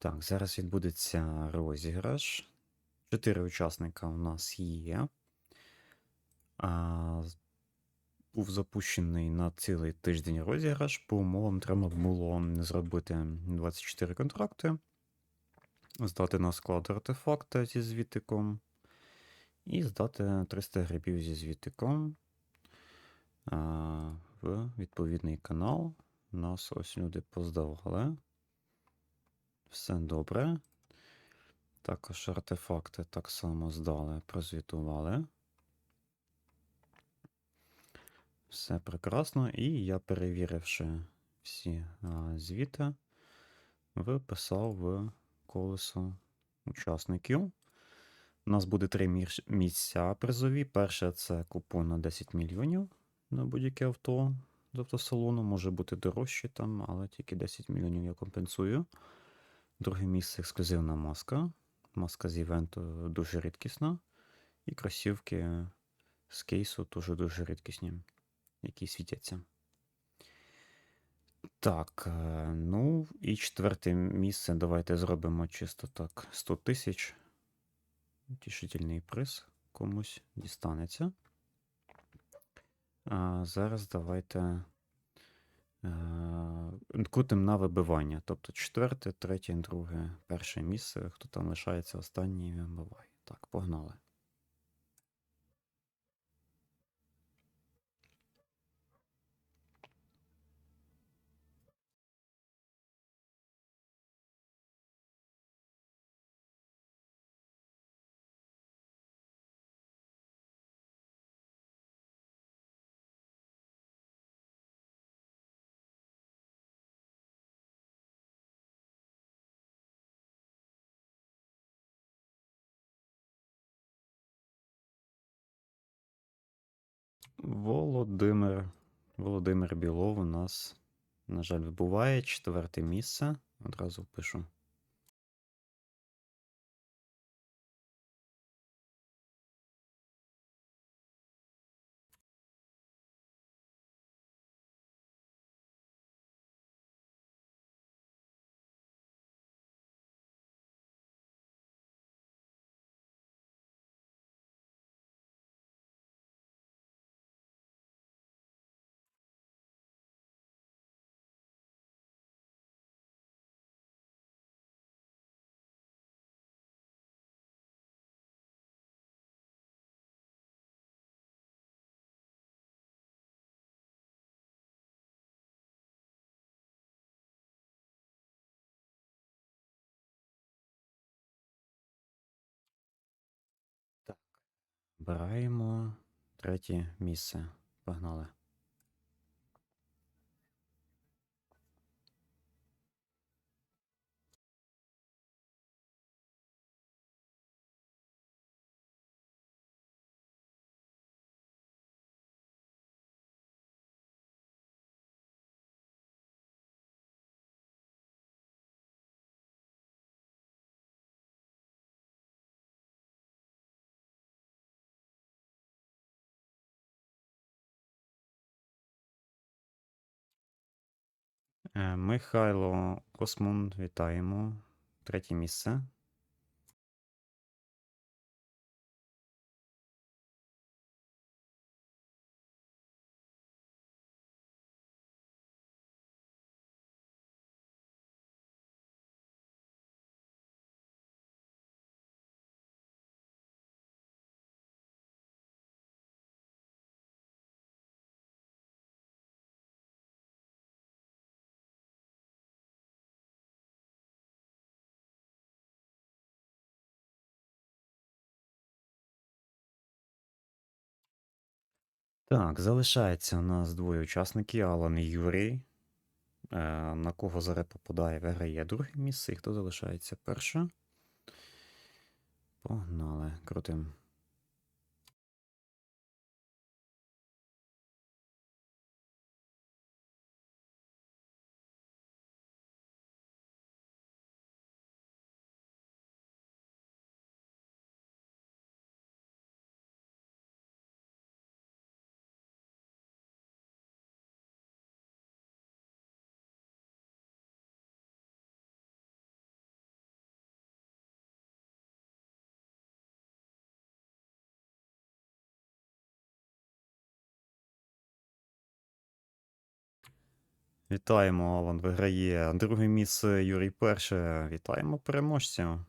Так, зараз відбудеться розіграш. Чотири учасника у нас є. А, був запущений на цілий тиждень розіграш. По умовам треба було зробити 24 контракти, здати на склад артефакта зі звітиком і здати 300 грибів зі звітиком а, в відповідний канал. Нас ось люди поздавали. Все добре. Також артефакти так само здали, прозвітували. Все прекрасно. І я, перевіривши всі а, звіти, виписав в колесо учасників. У нас буде три місця призові. Перше це купон на 10 мільйонів на будь-яке авто з автосалону. Може бути дорожче там, але тільки 10 мільйонів я компенсую. Друге місце ексклюзивна маска. Маска з івенту дуже рідкісна. І кросівки з кейсу теж дуже рідкісні, які світяться. Так, е, ну і четверте місце. Давайте зробимо чисто так 100 тисяч. Тішительний приз комусь дістанеться. А зараз давайте е, крутим на вибивання. Тобто четверте, третє, друге, перше місце. Хто там лишається останній, вибиває. Так, погнали. Володимир. Володимир Білов у нас, на жаль, вибуває четверте місце. Одразу пишу. Обираємо третє місце. Погнали. Михайло Космун, вітаємо. Третє місце. Так, залишається у нас двоє учасників, Алан і Юрій. Е, на кого зараз попадає, виграє друге місце, і хто залишається перше. Погнали, крутим. Вітаємо, Алан виграє. Друге місце Юрій перше. Вітаємо переможця.